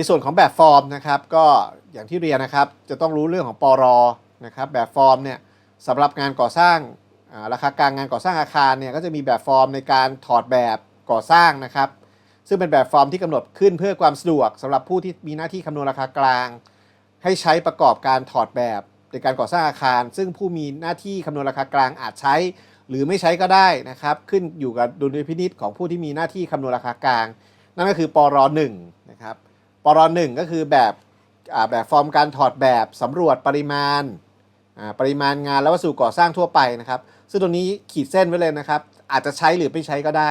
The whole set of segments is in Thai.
ในส่วนของแบบฟอร์มนะครับก็อย่างที่เรียนนะครับจะต้องรู้เรื่องของปรนะครับแบบฟอร์มเนี่ยสำหรับงานก่อสร้างราคากลางงานก่อสร้างอาคารเนี่ยก็จะมีแบบฟอร์มในการถอดแบบก่อสร้างนะครับ ซึ่งเป็นแบบฟอร์มที่กำหนดขึ้นเพื่อความสะดวกสำหรับผู้ที่มีหน้าที่คำนวณราคากลาง ให้ใช้ประกอบการถอดแบบในการก่อสร้างอาคาร ซึ่งผู้มีหน้าที่คำนวณราคากลางอาจใช้ หรือไม่ใช้ก็ได้นะครับ ขึ้นอยู่กับดุลยพินิษของผู้ที่มีหน้าที่คำนวณราคากลาง นั่นก็คือปร1นะครับ ปร1ก็คือแบบแบบฟอร์มการถอดแบบสำรวจปริมาณปริมาณงานและวัสดุก่อสร้างทั่วไปนะครับ ซึ่งตรงนี้ขีดเส้นไว้เลยนะครับ อาจจะใช้หรือไม่ใช้ก็ได้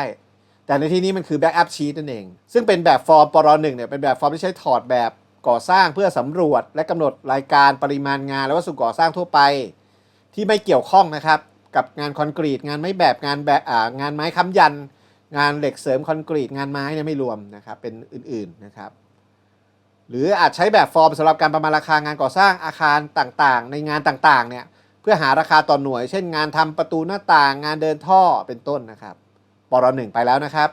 แต่ในที่นี้มันคือ backup sheet นั่นเอง ซึ่งเป็นแบบฟอร์มปร1เนี่ยเป็นแบบฟอร์มที่ใช้ถอดแบบก่อสร้างเพื่อสำรวจ และกำหนดรายการปริมาณงานและวัสดุก่อสร้างทั่วไป ที่ไม่เกี่ยวข้องนะครับกับงานคอนกรีต งานไม้แบบงานแบบงานไม้ค้ำยัน งานเหล็กเสริมคอนกรีต งานไม้เนี่ยไม่รวมนะครับเป็นอื่นๆนะครับ หรืออาจใช้แบบฟอร์มสำหรับการประมาณราคางานก่อสร้างอาคารต่างๆ ในงานต่างๆเนี่ยเพื่อหาราคาต่อหน่วย เช่นงานทำประตูหน้าต่างงานเดินท่อเป็นต้นนะครับปรหนึ่งไปแล้วนะครับ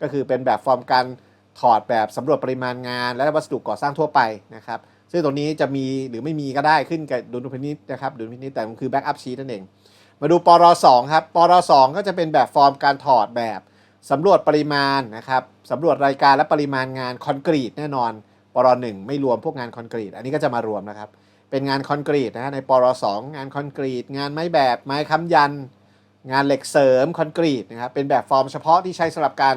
ก็คือเป็นแบบฟอร์มการถอดแบบสำรวจปริมาณงานและวัสดุก่อสร้างทั่วไปนะครับ ซึ่งตรงนี้จะมีหรือไม่มีก็ได้ขึ้นกับดุลพินิจนะครับดุลพินิจแต่มันคือแบ็กอัพชีตนั่นเอง มาดูปร2ครับปร2ก็จะเป็นแบบฟอร์มการถอดแบบสำรวจปริมาณนะครับสำรวจรายการและปริมาณงานคอนกรีตแน่นอน ปร1ไม่รวมพวกงานคอนกรีต อันนี้ก็จะมารวมนะครับ เป็นงานคอนกรีตนะฮะในปร2งงานคอนกรีต งานไม้แบบไม้ค้ำยัน งานเหล็กเสริมคอนกรีตนะครับเป็นแบบฟอร์มเฉพาะที่ใช้สำหรับการ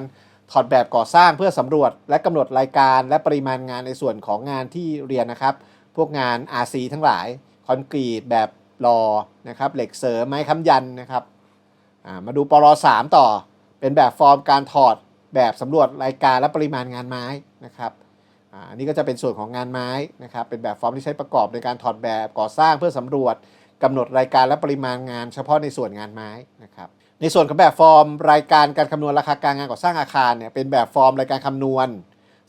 ถอดแบบก่อสร้างเพื่อสำรวจและกำหนดรายการและปริมาณงานในส่วนของงานที่เรียนนะครับ พวกงาน RC ทั้งหลายคอนกรีตแบบรอนะครับเหล็กเสริมไม้ค้ำยันนะครับมาดูปร3ต่อ เป็นแบบฟอร์มการถอดแบบสำรวจรายการและปริมาณงานไม้นะครับ อันนี้ก็จะเป็นส่วนของงานไม้นะครับเป็นแบบฟอร์มที่ใช้ประกอบในการถอดแบบก่อสร้างเพื่อสำรวจกำหนดรายการและปริมาณงาน เฉพาะในส่วนงานไม้นะครับในส่วนของแบบฟอร์มรายการการคำนวณราคากลางงานก่อสร้างอาคารเนี่ยเป็นแบบฟอร์มรายการคำนวณ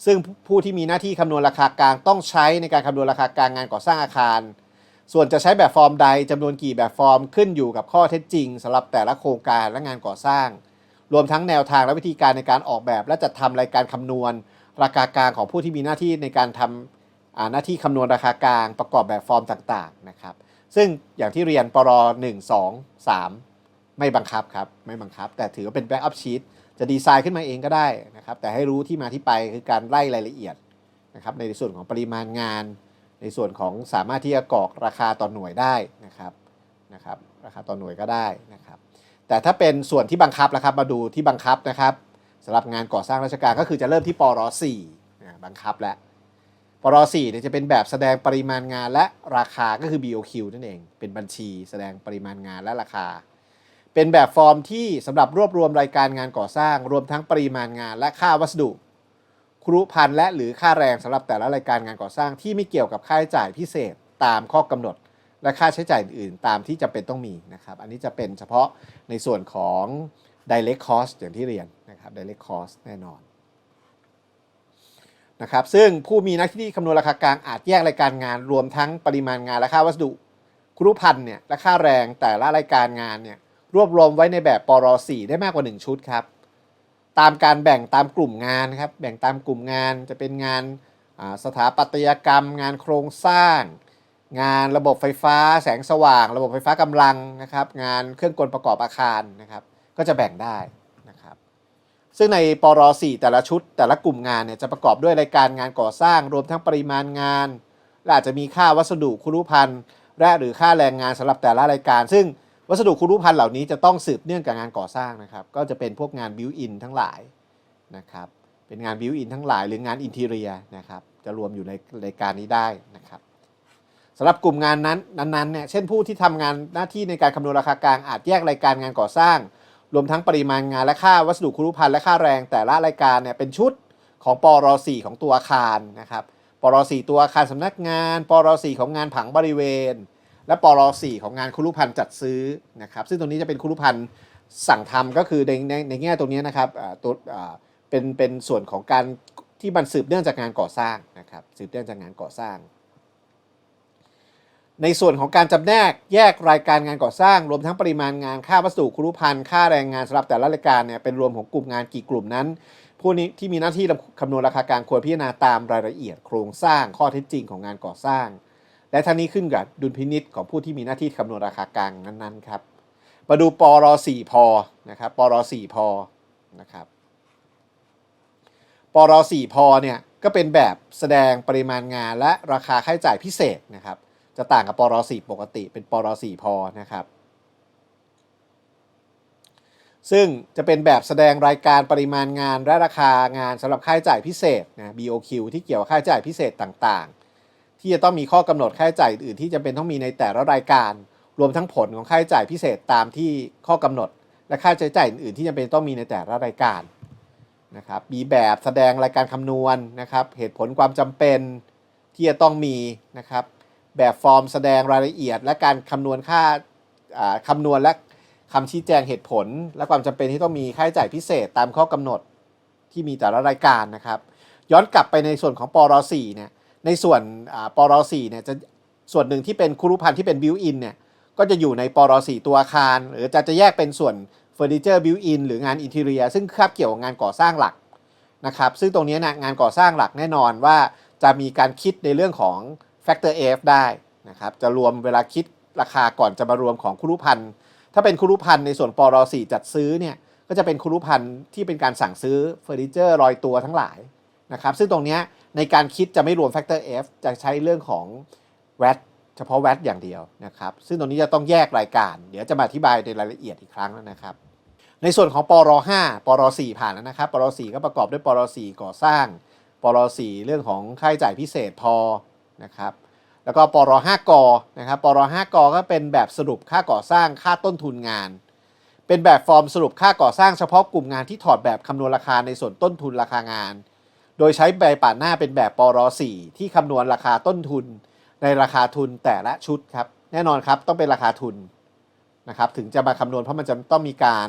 ซึ่งผู้ที่มีหน้าที่คำนวณราคากลางต้องใช้ในการคำนวณราคากลางงานก่อสร้างอาคาร ส่วนจะใช้แบบฟอร์มใดจำนวนกี่แบบฟอร์มขึ้นอยู่กับข้อเท็จจริงสำหรับแต่ละโครงการและงานก่อสร้าง รวมทั้งแนวทางและวิธีการในการออกแบบและจัดทำรายการคำนวณ ราคากลางของผู้ที่มีหน้าที่ในการทำหน้าที่คำนวณราคากลางประกอบแบบฟอร์มต่างๆนะครับ ซึ่งอย่างที่เรียนปร1 2 3 ไม่บังคับครับ ไม่บังคับ แต่ถือว่าเป็นแบ็กอัพชีตจะดีไซน์ขึ้นมาเองก็ได้นะครับ แต่ให้รู้ที่มาที่ไปคือการไล่รายละเอียดนะครับในส่วนของปริมาณงาน ในส่วนของสามารถที่จะกรอกราคาต่อหน่วยได้นะครับนะครับ ราคาต่อหน่วยก็ได้นะครับ แต่ถ้าเป็นส่วนที่บังคับนะครับมาดูที่บังคับนะครับ สำหรับงานก่อสร้างราชการก็คือจะเริ่มที่ปร4บังคับแล้วปร4เนี่ยจะเป็นแบบแสดงปริมาณงานและราคาก็คือ BOQ นั่นเอง เป็นบัญชี แสดงปริมาณงานและราคา เป็นแบบฟอร์มที่สำหรับรวบรวมรายการงานก่อสร้าง รวมทั้งปริมาณงานและค่าวัสดุ ครุพันธ์และหรือค่าแรงสำหรับแต่ละรายการงานก่อสร้างที่ไม่เกี่ยวกับค่าใช้จ่ายพิเศษตามข้อกำหนด และค่าใช้จ่ายอื่น ๆ ตามที่จำเป็นต้องมีนะครับ อันนี้จะเป็นเฉพาะในส่วนของ direct cost อย่างที่เรียนนะครับ direct cost แน่นอนนะครับซึ่งผู้มีหน้าที่คำนวณราคากลางอาจแยกรายการงานรวมทั้งปริมาณงานและค่าวัสดุครุพันธ์เนี่ยและค่าแรงแต่ละรายการงานเนี่ยรวบรวมไว้ในแบบปร4ได้มากกว่า 1 ชุดครับ ตามการแบ่งตามกลุ่มงานครับแบ่งตามกลุ่มงานจะเป็นงานสถาปัตยกรรม งานโครงสร้าง งานระบบไฟฟ้า แสงสว่าง ระบบไฟฟ้ากำลังนะครับ งานเครื่องกลประกอบอาคารนะครับ ก็จะแบ่งได้นะครับซึ่งในปร4แต่ละชุดแต่ละกลุ่มงานเนี่ยจะประกอบด้วยรายการงานก่อสร้าง รวมทั้งปริมาณงาน และอาจจะมีค่าวัสดุคุรุพันธ์และหรือค่าแรงงานสำหรับแต่ละรายการ ซึ่งวัสดุคุรุพันธ์เหล่านี้จะต้องสืบเนื่องกับงานก่อสร้างนะครับ ก็จะเป็นพวกงานบิวอินทั้งหลายนะครับ เป็นงานบิวอินทั้งหลายหรืองานอินทีเรียนะครับ จะรวมอยู่ในรายการนี้ได้นะครับสำหรับกลุ่มงานนั้นนั้นเนี่ย เช่นผู้ที่ทำงานหน้าที่ในการคำนวณราคากลางอาจแยกรายการงานก่อสร้าง รวมทั้งปริมาณงานและค่าวัสดุคุรุพันธ์และค่าแรงแต่ละรายการเนี่ยเป็นชุดของปร4ของตัวอาคารนะครับปร4ตัวอาคารสำนักงานปร4ของงานผังบริเวณ และปร4ของงานคุรุพันธ์จัดซื้อนะครับซึ่งตรงนี้จะเป็นคุรุพันธ์สั่งทำก็คือในในในแง่ตรงนี้นะครับอ่าตัวอ่าเป็นเป็นส่วนของการที่มันสืบเนื่องจากงานก่อสร้างนะครับสืบเนื่องจากงานก่อสร้าง ในส่วนของการจำแนกแยกรายการงานก่อสร้าง รวมทั้งปริมาณงานค่าวัสดุคุรุพันธ์ค่าแรงงานสำหรับแต่ละรายการเนี่ยเป็นรวมของกลุ่มงานกี่กลุ่มนั้น ผู้นี้ที่มีหน้าที่คำนวณราคากางควรพิจารณาตามรายละเอียดโครงสร้างข้อเท็จจริงของงานก่อสร้าง และทั้งนี้ขึ้นกับดุลพินิษของผู้ที่มีหน้าที่คำนวณราคากลางนั้นๆครับมาดูปร4พอนะครับปร4พอนะครับปร4พอเนี่ยก็เป็นแบบแสดงปริมาณงานและราคาค่าใช้จ่ายพิเศษนะครับ จะต่างกับปร4ปกติเป็นปร4พอนะครับ ซึ่งจะเป็นแบบแสดงรายการปริมาณงานและราคางานสำหรับค่าใช้จ่ายพิเศษนะ BOQ ที่เกี่ยวกับค่าใช้จ่ายพิเศษต่างๆ ที่จะต้องมีข้อกำหนดค่าใช้จ่ายอื่นๆที่จะเป็นต้องมีในแต่ละรายการ รวมทั้งผลของค่าใช้จ่ายพิเศษตามที่ข้อกำหนด และค่าใช้จ่ายอื่นๆ ที่จำเป็นต้องมีในแต่ละรายการนะครับมีแบบแสดงรายการคำนวณนะครับ เหตุผลความจำเป็นที่จะต้องมีนะครับ แบบฟอร์มแสดงรายละเอียด และการคำนวณค่าคำนวณและคำชี้แจงเหตุผล และความจำเป็นที่ต้องมีค่าใช้จ่ายพิเศษตามข้อกำหนดที่มีแต่ละรายการนะครับ ย้อนกลับไปในส่วนของปร4เนี่ยในส่วนปร4เนี่ยจะส่วนหนึ่งที่เป็นคุรุพันธ์ที่เป็นบิวอินเนี่ยก็จะอยู่ในปร4ตัวอาคาร หรือจะจะแยกเป็นส่วนเฟอร์นิเจอร์บิวอินหรืองานอินเทเรีย ซึ่งคาบเกี่ยวกับงานก่อสร้างหลักนะครับ ซึ่งตรงนี้นะงานก่อสร้างหลักแน่นอนว่าจะมีการคิดในเรื่องของ Factor F ได้นะครับจะรวมเวลาคิดราคาก่อนจะมารวมของคุรุพันธ์ถ้าเป็นคุรุพันธ์ในส่วนปร4จัดซื้อเนี่ยก็จะเป็นคุรุพันธ์ที่เป็นการสั่งซื้อเฟอร์นิเจอร์รอยตัวทั้งหลายนะครับซึ่งตรงนี้ในการคิดจะไม่รวม Factor F จะใช้เรื่องของ VAT เฉพาะ VAT อย่างเดียวนะครับซึ่งตรงนี้จะต้องแยกรายการ เดี๋ยวจะมาอธิบายในรายละเอียดอีกครั้งนะครับในส่วนของปร5ปร4ผ่านแล้วนะครับปร4ก็ประกอบด้วยปร4ก่อสร้างปร4เรื่องของค่าใช้จ่ายพิเศษพอ นะครับแล้วก็ปร5กนะครับปร5กก็เป็นแบบสรุปค่าก่อสร้างค่าต้นทุนงาน เป็นแบบฟอร์มสรุปค่าก่อสร้างเฉพาะกลุ่มงานที่ถอดแบบคำนวณราคาในส่วนต้นทุนราคางาน โดยใช้ใบป่านหน้าเป็นแบบปร4ที่คำนวณราคาต้นทุน ในราคาทุนแต่ละชุดครับแน่นอนครับต้องเป็นราคาทุนนะครับถึงจะมาคำนวณเพราะมันจะต้องมีการ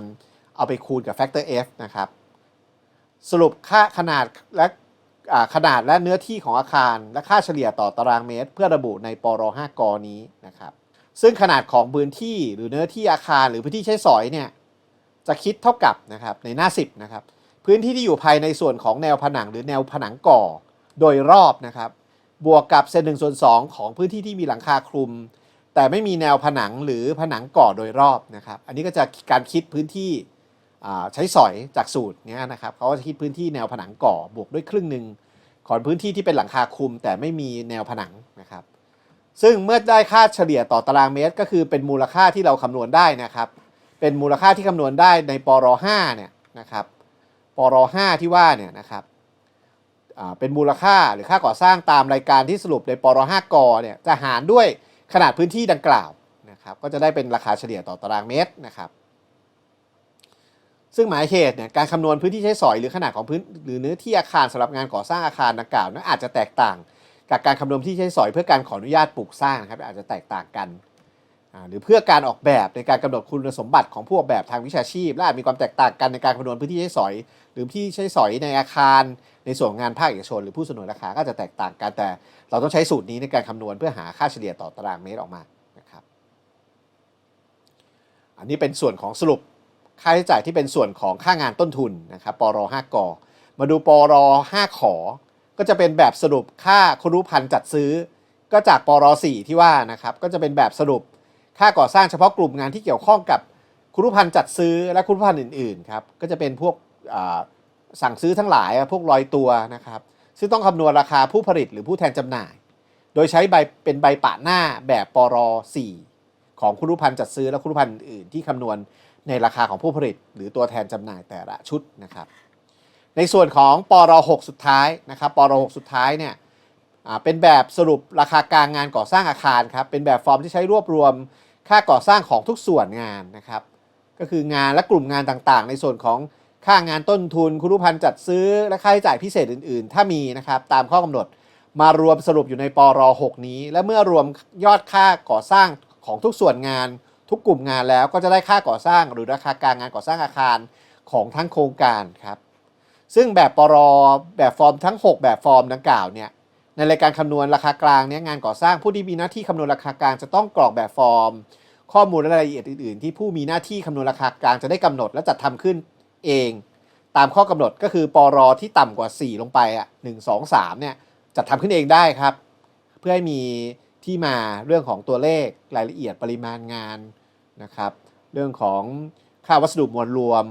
เอาไปคูณกับ factor f นะครับสรุปค่าขนาดและ ขนาดและเนื้อที่ของอาคาร และค่าเฉลี่ยต่อตารางเมตร เพื่อระบุในปร5กนี้นะครับ ซึ่งขนาดของพื้นที่หรือเนื้อที่อาคารหรือพื้นที่ใช้สอยเนี่ยจะคิดเท่ากับนะครับในหน้า 10นะครับพื้นที่ที่อยู่ภายในส่วนของแนวผนังหรือแนวผนังก่อโดยรอบนะครับ บวกกับเศษหนึ่งส่วนสองของพื้นที่ที่มีหลังคาคลุม แต่ไม่มีแนวผนังหรือผนังก่อโดยรอบนะครับ อันนี้ก็จะการคิดพื้นที่ ใช้สอยจากสูตรเนี้ยนะครับเขาก็จะคิดพื้นที่แนวผนังก่อบวกด้วยครึ่งหนึ่งของพื้นที่ที่เป็นหลังคาคลุมแต่ไม่มีแนวผนังนะครับ ซึ่งเมื่อได้ค่าเฉลี่ยต่อตารางเมตร ก็คือเป็นมูลค่าที่เราคำนวณได้นะครับ เป็นมูลค่าที่คำนวณได้ในปร5เนี่ยนะครับปร5ที่ว่าเนี่ยนะครับเป็นมูลค่าหรือค่าก่อสร้างตามรายการที่สรุปในปร5กเนี่ยจะหารด้วยขนาดพื้นที่ดังกล่าวนะครับ ก็จะได้เป็นราคาเฉลี่ยต่อตารางเมตรนะครับ ซึ่งหมายเหตุเนี่ยการคำนวณพื้นที่ใช้สอยหรือขนาดของพื้นหรือเนื้อที่อาคารสำหรับงานก่อสร้างอาคารดังกล่าวนั้นอาจจะแตกต่าง กับการคำนวณที่ใช้สอยเพื่อการขออนุญาตปลูกสร้างนะครับอาจจะแตกต่างกันหรือเพื่อการออกแบบในการกำหนดคุณสมบัติของผู้ออกแบบทางวิชาชีพ และอาจมีความแตกต่างกันในการคำนวณพื้นที่ใช้สอย หรือที่ใช้สอยในอาคาร ในส่วนงานภาคเอกชน หรือผู้เสนอราคาก็จะแตกต่างกันแต่ เราต้องใช้สูตรนี้ในการคำนวณเพื่อหาค่าเฉลี่ยต่อตารางเมตรออกมานะครับอันนี้เป็นส่วนของสรุป ค่าใช้จ่ายที่เป็นส่วนของค่างานต้นทุนนะครับปร5กมาดูปร5ขอ ก็จะเป็นแบบสรุปค่าครุพันธ์จัดซื้อ ก็จากปร4ที่ว่านะครับก็จะเป็นแบบสรุปค่าก่อสร้างเฉพาะกลุ่มงานที่เกี่ยวข้องกับครุพันธ์จัดซื้อและครุพันธ์อื่นๆครับก็จะเป็นพวกสั่งซื้อทั้งหลายพวกลอยตัวนะครับซึ่งต้องคำนวณราคาผู้ผลิตหรือผู้แทนจำหน่าย โดยใช้ใบเป็นใบปะหน้าแบบปร4ของคุรุพันธ์จัดซื้อและคุรุพันธ์อื่นที่คำนวณ ในราคาของผู้ผลิต หรือตัวแทนจำหน่ายแต่ละชุดนะครับ ในส่วนของปร6สุดท้ายนะครับปร6สุดท้ายเนี่ยเป็นแบบสรุปราคากลางงานก่อสร้างอาคารครับเป็นแบบฟอร์มที่ใช้รวบรวมค่าก่อสร้างของทุกส่วนงานนะครับ ก็คืองานและกลุ่มงานต่างๆ ในส่วนของค่างานต้นทุนคุณรุพันธ์จัดซื้อและค่าใช้จ่ายพิเศษอื่นๆ ถ้ามีนะครับตามข้อกำหนดมารวมสรุปอยู่ในปร6นี้ และเมื่อรวมยอดค่าก่อสร้างของทุกส่วนงาน ทุกกลุ่มงานแล้วก็จะได้ค่าก่อสร้างหรือราคากลางงานก่อสร้างอาคารของทั้งโครงการครับ ซึ่งแบบปรแบบฟอร์มทั้ง 6 แบบฟอร์มดังกล่าวเนี่ยในรายการคำนวณราคากลางเนี่ยงานก่อสร้างผู้ที่มีหน้าที่คำนวณราคากลางจะต้องกรอกแบบฟอร์ม ข้อมูลและรายละเอียดอื่น ๆ ที่ผู้มีหน้าที่คำนวณราคากลางจะได้กำหนดและจัดทำขึ้นเอง ตามข้อกำหนดก็คือปรที่ต่ำกว่า 4 ลงไปอะหนึ่งสองสามเนี่ยจัดทำขึ้นเองได้ครับ เพื่อให้มี ที่มาเรื่องของตัวเลขรายละเอียดปริมาณงานนะครับ เรื่องของค่าวัสดุมวลรวม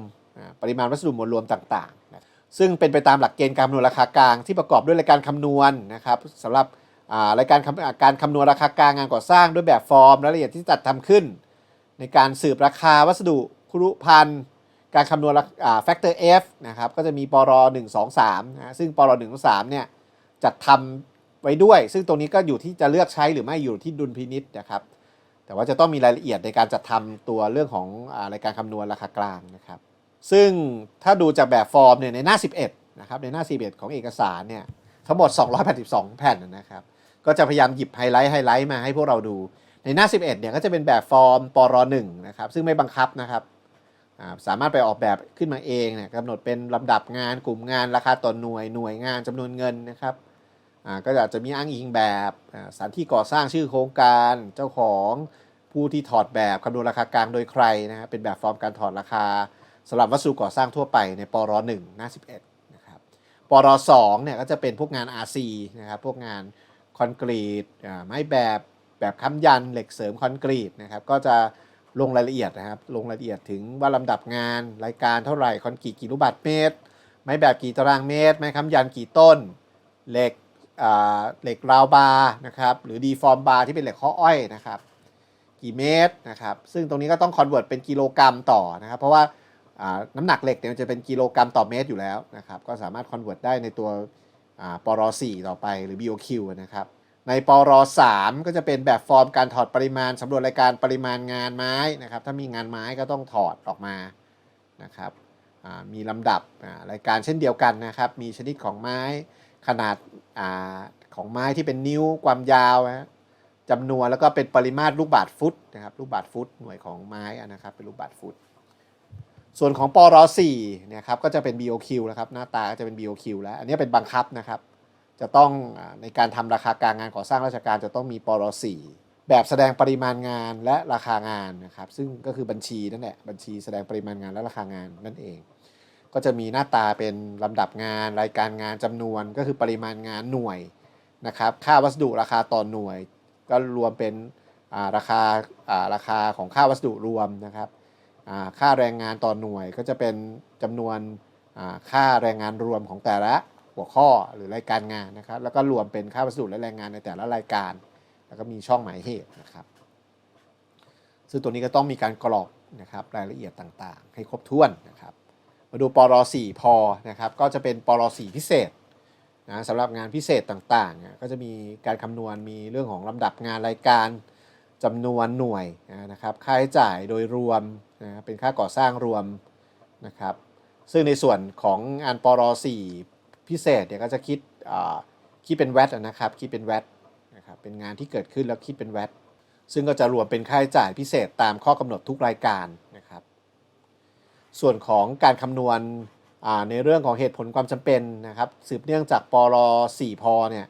ปริมาณวัสดุมวลรวมต่างๆ ซึ่งเป็นไปตามหลักเกณฑ์การคำนวณราคากลาง ที่ประกอบด้วยรายการคำนวณนะครับสำหรับอ่ารายการคำการคำนวณราคากลางงานก่อสร้างด้วยแบบฟอร์มรายละเอียดที่จัดทำขึ้น ในการสืบราคาวัสดุคุรุพันธ์การคำนวณราอ่า factor F นะครับก็จะมีปร1 2 3นะซึ่งปร1 2 3เนี่ยจัดทำ ไว้ด้วย ซึ่งตรงนี้ก็อยู่ที่จะเลือกใช้หรือไม่อยู่ที่ดุลพินิษนะครับ แต่ว่าจะต้องมีรายละเอียดในการจัดทำตัวเรื่องของอารายการคำนวณราคากลางนะครับ ซึ่งถ้าดูจากแบบฟอร์มเนี่ยในหน้า 11นะครับในหน้า 11 ของเอกสารเนี่ยทั้งหมด 282 แผ่นนะครับ ก็จะพยายามหยิบไฮไลท์ไฮไลท์มาให้พวกเราดู ในหน้า 11เนี่ยก็จะเป็นแบบฟอร์มปร1นะครับซึ่งไม่บังคับนะครับสามารถไปออกแบบขึ้นมาเองเนี่ยกำหนดเป็นลำดับงานกลุ่มงานราคาต่อหน่วยหน่วยงานจำนวนเงินนะครับ ก็อาจจะมีอ้างอิงแบบสถานที่ก่อสร้างชื่อโครงการเจ้าของผู้ที่ถอดแบบคำนวณราคากลางโดยใครนะฮะเป็นแบบฟอร์มการถอดราคาสำหรับวัสดุก่อสร้างทั่วไปในปร1หน้า11นะครับปร2เนี่ยก็จะเป็นพวกงาน RC นะครับพวกงานคอนกรีตไม้แบบแบบค้ำยันเหล็กเสริมคอนกรีตนะครับก็จะลงรายละเอียดนะครับลงรายละเอียดถึงว่าลำดับงานรายการเท่าไหร่คอนกรีตกี่ลูกบาศก์เมตร ไม้แบบกี่ตารางเมตร ไม้ค้ำยันกี่ต้น เหล็ก เหล็กราวบาร์นะครับหรือดีฟอร์มบาร์ที่เป็นเหล็กข้ออ้อยนะครับกี่เมตรนะครับซึ่งตรงนี้ก็ต้องคอนเวิร์ตเป็นกิโลกรัมต่อนะครับเพราะว่าน้ำหนักเหล็กเนี่ยมันจะเป็นกิโลกรัมต่อเมตรอยู่แล้วนะครับก็สามารถคอนเวิร์ตได้ในตัวอ่าปร4ต่อไปหรือ BOQ นะครับในปร3ก็จะเป็นแบบฟอร์มการถอดปริมาณสำรวจรายการปริมาณงานไม้นะครับถ้ามีงานไม้ก็ต้องถอดออกมานะครับมีลำดับรายการเช่นเดียวกันนะครับมีชนิดของไม้ ขนาดอาของไม้ที่เป็นนิ้วความยาวนะจำนวนแล้วก็เป็นปริมาตรลูกบาศก์ฟุตนะครับลูกบาศก์ฟุตหน่วยของไม้นะครับเป็นลูกบาศก์ฟุต ส่วนของปร4เนี่ยครับก็จะเป็น BOQ นะครับหน้าตาก็จะเป็น BOQ แล้วอันนี้เป็นบังคับนะครับ จะต้องในการทำราคากลางงานก่อสร้างราชการจะต้องมีปร4แบบแสดงปริมาณงานและราคางานนะครับซึ่งก็คือบัญชีนั่นแหละบัญชีแสดงปริมาณงานและราคางานนั่นเอง ก็จะมีหน้าตาเป็นลำดับงาน รายการงานจำนวนก็คือปริมาณงานหน่วยนะครับ ค่าวัสดุราคาต่อหน่วย ก็รวมเป็นาราคาาราคาของค่าวัสดุรวมนะครับค่าแรงงานต่อหน่วยก็จะเป็นจำนวนค่าแรงงานรวมของแต่ละหัวข้อหรือรายการงานนะครับ แล้วก็รวมเป็นค่าวัสดุและแรงงานในแต่ละรายการ แล้วก็มีช่องหมายเหตุนะครับ ซึ่งตัวนี้ก็ต้องมีการกรอกนะครับรายละเอียดต่างๆ ให้ครบถ้วนนะครับ มาดูปร4พอนะครับก็จะเป็นปร4พิเศษนะสำหรับงานพิเศษต่างๆเนี่ยก็จะมีการคำนวณมีเรื่องของลำดับงานรายการจำนวนหน่วยนะครับค่าใช้จ่ายโดยรวมนะเป็นค่าก่อสร้างรวมนะครับซึ่งในส่วนของงานปร4พิเศษเนี่ยก็จะคิดอ่าคิดเป็นแวตนะครับคิดเป็นแวตนะครับเป็นงานที่เกิดขึ้นแล้วคิดเป็นแวตซึ่งก็จะรวมเป็นค่าใช้จ่ายพิเศษตามข้อกำหนดทุกรายการ ส่วนของการคำนวณในเรื่องของเหตุผลความจำเป็นนะครับ สืบเนื่องจากปร4พเนี่ย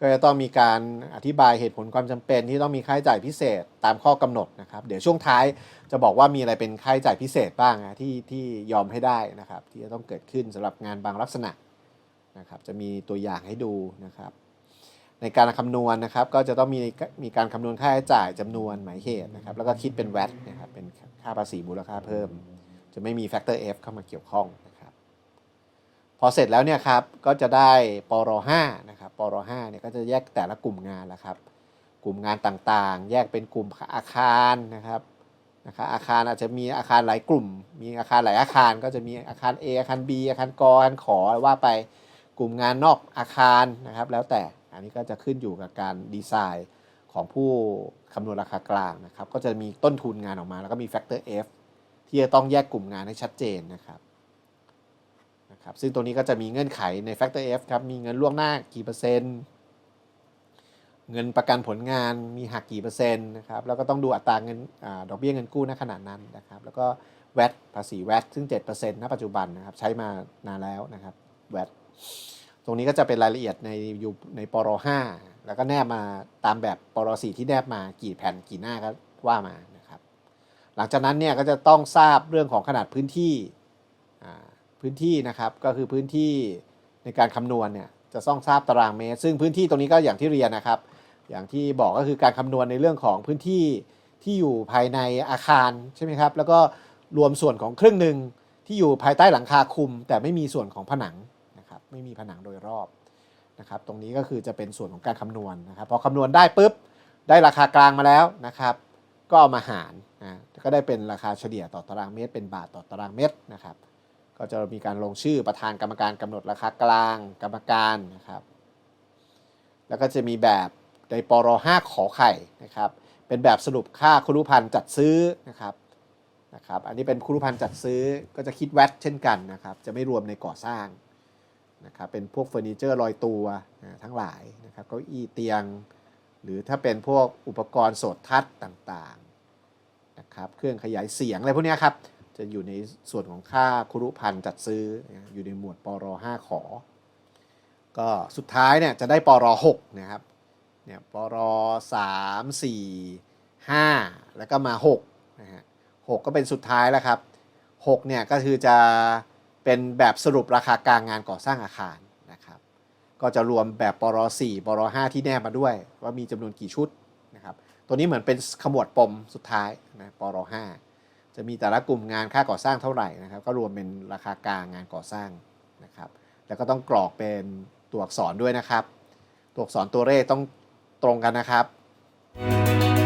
ก็จะต้องมีการอธิบายเหตุผลความจำเป็น ที่ต้องมีค่าใช้จ่ายพิเศษตามข้อกำหนดนะครับ เดี๋ยวช่วงท้ายจะบอกว่ามีอะไรเป็นค่าใช้จ่ายพิเศษบ้างนะที่ที่ยอมให้ได้นะครับ ที่จะต้องเกิดขึ้นสำหรับงานบางลักษณะนะครับ จะมีตัวอย่างให้ดูนะครับ ในการคำนวณนะครับ ก็จะต้องมีมีการคำนวณค่าใช้จ่ายจำนวนหมายเหตุนะครับ แล้วก็คิดเป็น VAT นะครับเป็นค่าภาษีมูลค่าเพิ่ม จะไม่มี factor F เข้ามาเกี่ยวข้องนะครับ พอเสร็จแล้วเนี่ยครับ ก็จะได้ปร5นะครับปร5เนี่ยก็จะแยกแต่ละกลุ่มงานแล้วครับ กลุ่มงานต่างๆ แยกเป็นกลุ่มอาคารนะครับนะครับอาคารอาจจะมีอาคารหลายกลุ่ม มีอาคารหลายอาคาร ก็จะมีอาคาร A อาคาร B อาคารกอาคารขอว่าไปกลุ่มงานนอกอาคารนะครับ แล้วแต่อันนี้ก็จะขึ้นอยู่กับการดีไซน์ของผู้คำนวณราคากลางนะครับ ก็จะมีต้นทุนงานออกมา แล้วก็มี factor F ที่จะต้องแยกกลุ่มงานให้ชัดเจนนะครับนะครับ ซึ่งตัวนี้ก็จะมีเงื่อนไขใน factor F ครับ มีเงินล่วงหน้ากี่เปอร์เซ็นต์ เงินประกันผลงานมีหักกี่เปอร์เซ็นต์นะครับ แล้วก็ต้องดูอัตราเงินอดอกเบี้ยเงินกู้ณขณะนั้นนะครับ แล้วก็ VAT ภาษี VAT ซึ่ง 7%ณปัจจุบันนะครับ ใช้มานานแล้วนะครับ VAT ตรงนี้ก็จะเป็นรายละเอียดในอยู่ในปร5แล้วก็แนบมาตามแบบปร4ที่แนบมากี่แผ่นกี่หน้าก็ว่ามา หลังจากนั้นเนี่ยก็จะต้องทราบเรื่องของขนาดพื้นที่พื้นที่นะครับก็คือพื้นที่ในการคำนวณเนี่ยจะต้องทราบตารางเมตร ซึ่งพื้นที่ตรงนี้ก็อย่างที่เรียนนะครับ อย่างที่บอกก็คือการคำนวณในเรื่องของพื้นที่ที่อยู่ภายในอาคารใช่ไหมครับแล้วก็รวมส่วนของครึ่งหนึ่งที่อยู่ภายใต้หลังคาคุม แต่ไม่มีส่วนของผนังนะครับไม่มีผนังโดยรอบนะครับตรงนี้ก็คือจะเป็นส่วนของการคำนวณนะครับพอคำนวณได้ปุ๊บได้ราคากลางมาแล้วนะครับ ก็เอามาหารนะก็ได้เป็นราคาเฉลี่ยต่อตารางเมตร เป็นบาทต่อตารางเมตรนะครับ ก็จะมีการลงชื่อประธานกรรมการกำหนดราคากลางกรรมการนะครับ แล้วก็จะมีแบบในปร5ขอไข่นะครับ เป็นแบบสรุปค่าคุรุพันธ์จัดซื้อนะครับนะครับ อันนี้เป็นคุรุพันธ์จัดซื้อก็จะคิดแวตเช่นกันนะครับ จะไม่รวมในก่อสร้างนะครับ เป็นพวกเฟอร์นิเจอร์ลอยตัวนะทั้งหลายนะครับเก้าอี้เตียง หรือถ้าเป็นพวกอุปกรณ์โสดทัศน์ต่างๆนะครับเครื่องขยายเสียงอะไรพวกนี้ครับ จะอยู่ในส่วนของค่าคุรุพันธ์จัดซื้ออยู่ในหมวดปร5ขอ ก็สุดท้ายเนี่ยจะได้ปร6นะครับเนี่ยปร3 4 5 แล้วก็มา6นะฮะ6ก็เป็นสุดท้ายแล้วครับ6เนี่ยก็คือจะเป็นแบบสรุปราคากลางงานก่อสร้างอาคาร ก็จะรวมแบบปร4ปร5ที่แนบมาด้วย ว่ามีจำนวนกี่ชุดนะครับ ตัวนี้เหมือนเป็นขมวดปมสุดท้ายนะปร5จะมีแต่ละกลุ่มงานค่าก่อสร้างเท่าไหร่นะครับ ก็รวมเป็นราคากลางงานก่อสร้างนะครับ แล้วก็ต้องกรอกเป็นตัวอักษรด้วยนะครับ ตัวอักษรตัวเลขต้องตรงกันนะครับ